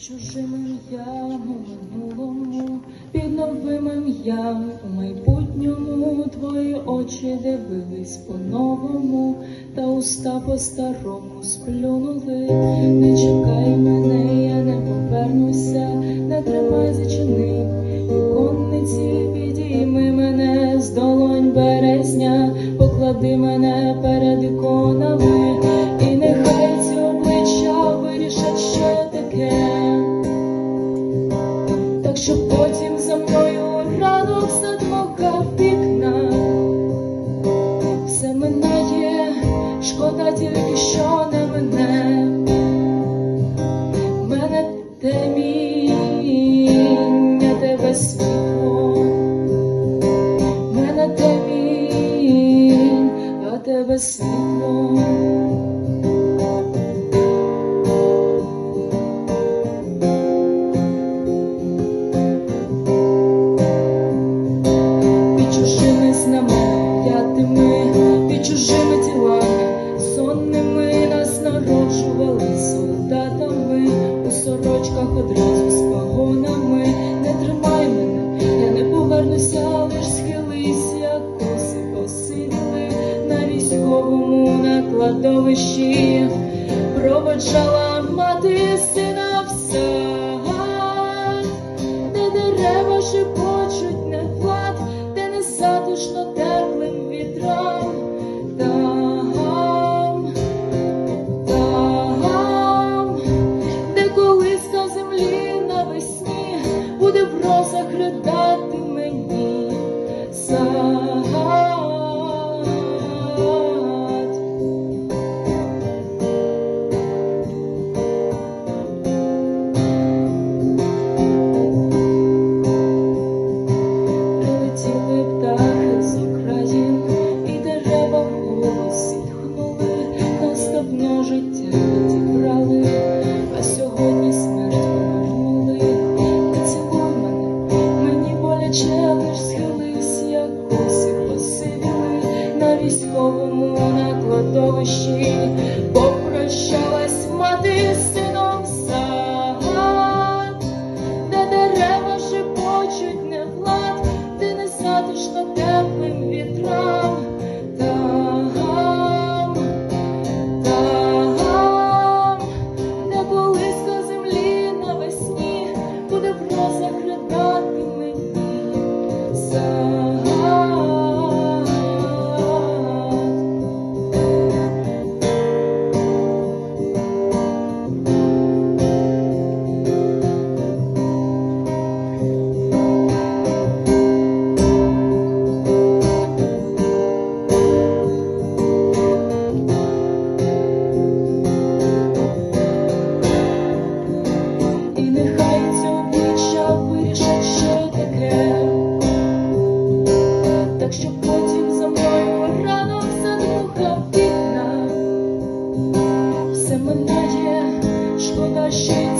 чужим ім'ям у минулому, під новим ім'ям у майбутньому твої очі дивились по-новому, та уста по-старому сплюнули. Не чекай мене, я не повернуся, не тримай зачини віконниці, підійми мене з долонь березня, поклади мене перед іконами, і нехай ці обличчя вирішать, що таке. Так що потім за мною ранок задмокав вікна. Все минає, шкода тільки, що не мене. Мене темінь, а тебе світло. Мене темінь, а тебе світло. Чужими тілами, сонними нас народжували солдатами, у сорочках одразу з погонами. Не тримай мене, я не повернуся, лиш схились, як коси посиділи на військовому на кладовищі, проводжала мати сина військовому на кладовищі, попрощалась мати gente.